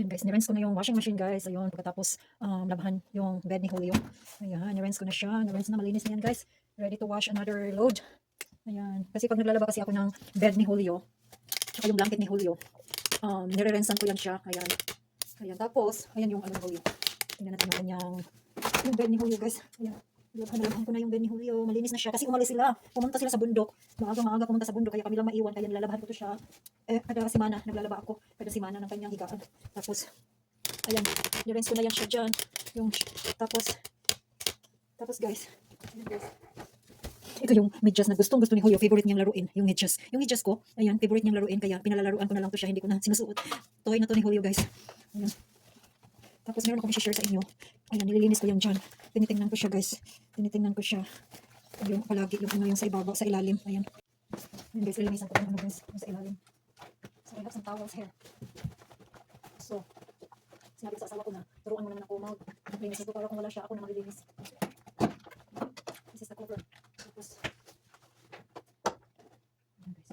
Ayun guys, nirinse ko na yung washing machine guys. Ayun, pagkatapos um, labahan yung bed ni Julio. Ayan, nirinse ko na siya. Nirinse na, malinis na yan guys. Ready to wash another load. Ayan, kasi pag naglalaba kasi ako ng bed ni Julio, tsaka yung blanket ni Julio, um, nire-rinsean ko yan siya. Ayan. Ayan, tapos, ayan yung ano ni Julio. Tingnan natin yung kanyang, yung bed ni Julio guys. Ayan. Nalabahan ko na yung bed ni Julio. Malinis na siya kasi umalis sila. Pumunta sila sa bundok. Maaga maaga pumunta sa bundok kaya kami lang maiwan kaya nilalabahan ko to siya. Eh, kada simana naglalaba ako. Kada simana ng kanyang higaan. Tapos, ayan, nirinse ko na yan siya dyan. Yung, tapos, tapos guys, ayan guys. Ito yung medyas na gustong gusto ni Julio. Favorite niyang laruin. Yung medyas. Yung medyas ko, ayan, favorite niyang laruin. Kaya pinalalaruan ko na lang to siya. Hindi ko na sinusuot. Toy na to ni Julio guys. Ayan. Tapos meron akong share sa inyo. Ayan, nililinis ko yan dyan. Tinitingnan ko siya guys. Tinitingnan ko siya. Yung palagi, yung ano yung sa ibabaw, sa ilalim. Ayan. Ayan guys, lilinisan ko yung ano guys. Yung sa ilalim. So have some towels here. So, sinabi sa asawa ko na, turuan mo naman ako mag maglinis ito para kung wala siya, ako na maglilinis. This is the cover. Tapos, ayan guys.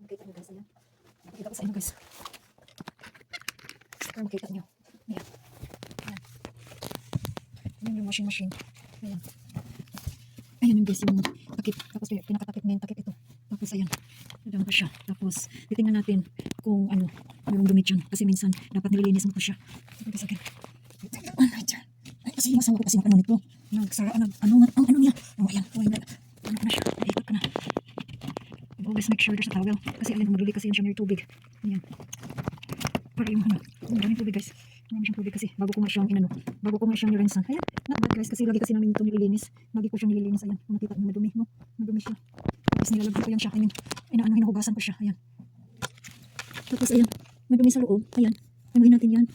Makita niyo guys, ayan. Makita ko sa inyo guys. Para makita niyo. Ayan. Ayan. Ayan yung washing machine. Ayan. Ayan yung guys, yung takip. Tapos pinakatakip na yung takip ito. Tapos ayan. Nadang ko siya. Tapos titingnan natin kung ano, yung dumi dyan. Kasi minsan dapat nililinis mo ko siya. Sabi ko sa akin. Ano dyan? Ay, kasi yung asawa ko kasi ano nito. Nagsara, nag, ano nga, ang ano niya. Oh, ayan. Oh, ayan. Ano ko na siya. Naikot ko na. Always make sure there's a towel. Kasi ayan, maduli kasi yan siya near tubig. Ayan. Para yung ano, ang daming tubig guys. Marami siyang tubig kasi bago ko nga siyang inano, bago ko nga siyang nirinsan. Ayan, not bad guys kasi lagi kasi namin ito nililinis. Lagi ko siyang nililinis. Ayan, kung nakita niyo madumi, no? Madumi siya. Tapos nilalagyan ko yan siya. I mean, inaano, hinuhugasan ko siya. Ayan. Tapos ayan, madumi sa loob. Ayan, anuhin natin yan.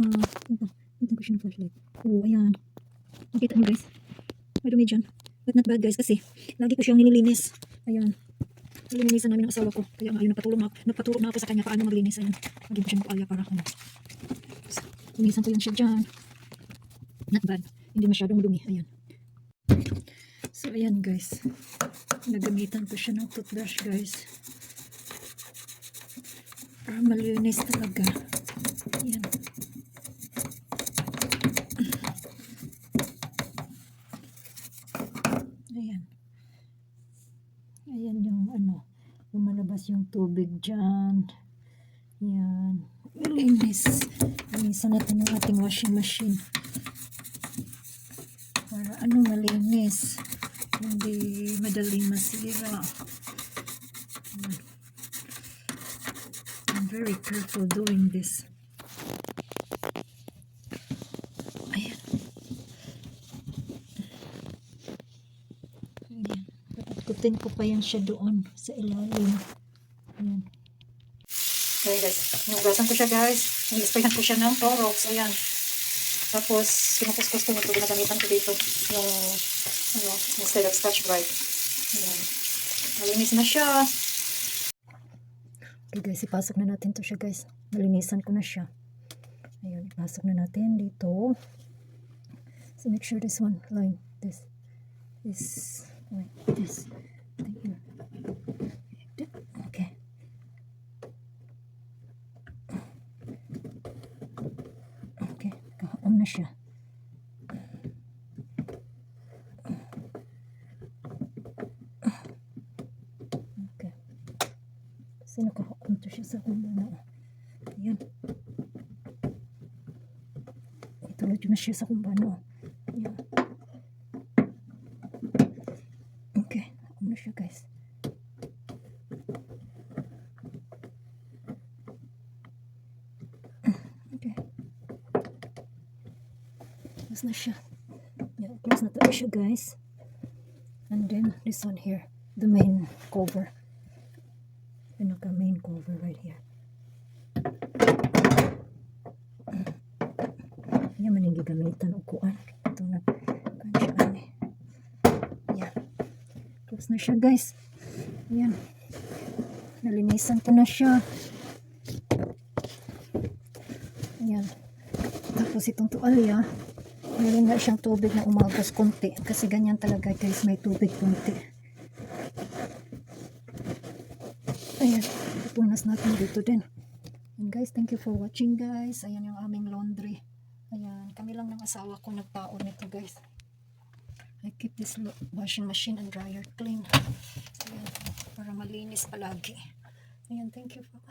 Ah, ito. Ito ko siya ng flashlight. Oh, ayan. Nakita niyo guys. Madumi dyan. But not bad guys kasi lagi ko siyang nililinis. Ayan. Nililinisan namin ang asawa ko. Kaya nga ayun, nagpatulong, ako, nagpaturo na ako sa kanya paano maglinis. Ayan. Lagyan ko siya ng tuwalya para ano. Linisan ko yan siya dyan. Not bad. Hindi masyadong madumi. Ayan. So, ayan guys. Nagamitan ko siya ng toothbrush guys. Para malinis talaga. Ayan. Ayan. Ayan yung ano. Lumalabas yung tubig dyan. Ayan. Linis. Linisan natin ang ating washing machine. Para ano malinis. Hindi madaling masira. Ayan. I'm very careful doing this. Ayan. Ayan. Patkutin ko pa yan siya doon sa ilalim. Ayan. Ayan guys, hinugasan ko siya guys. Ni-sprayan ko siya ng Clorox. Ayan. Tapos, kinukuskus ko nito. Ginagamitan ko dito yung, ano, instead of scotch brite. Ayan. Malinis na siya. Okay guys, ipasok na natin to siya guys. Malinisan ko na siya. Ayan, ipasok na natin dito. So make sure this one line, this, is like this. Thank you. Okay. Kahapon na siya. Okay. Kasi nakahapon to siya sa kumbano. Ayan. Itulad na siya sa kumbano. Ayan. Okay, hapon na siya guys. Okay. Close na siya. Yeah, close na to siya guys. And then this one here, the main cover. Pinaka main cover right here. Yan man yung gigamitan o kuan. Ito na. Eh. Yan. Close na siya guys. Yan. Nalinisan ko na siya. Yan. Tapos itong tuwalya, meron na siyang tubig na umagos konti. Kasi ganyan talaga guys, may tubig konti. Ayan, ipunas natin dito din. Yan guys, thank you for watching guys. Ayan yung aming laundry. Ayan, kami lang ng asawa ko nagtaon nito guys. I keep this washing machine and dryer clean. Ayan, para malinis palagi. Ayan, thank you for.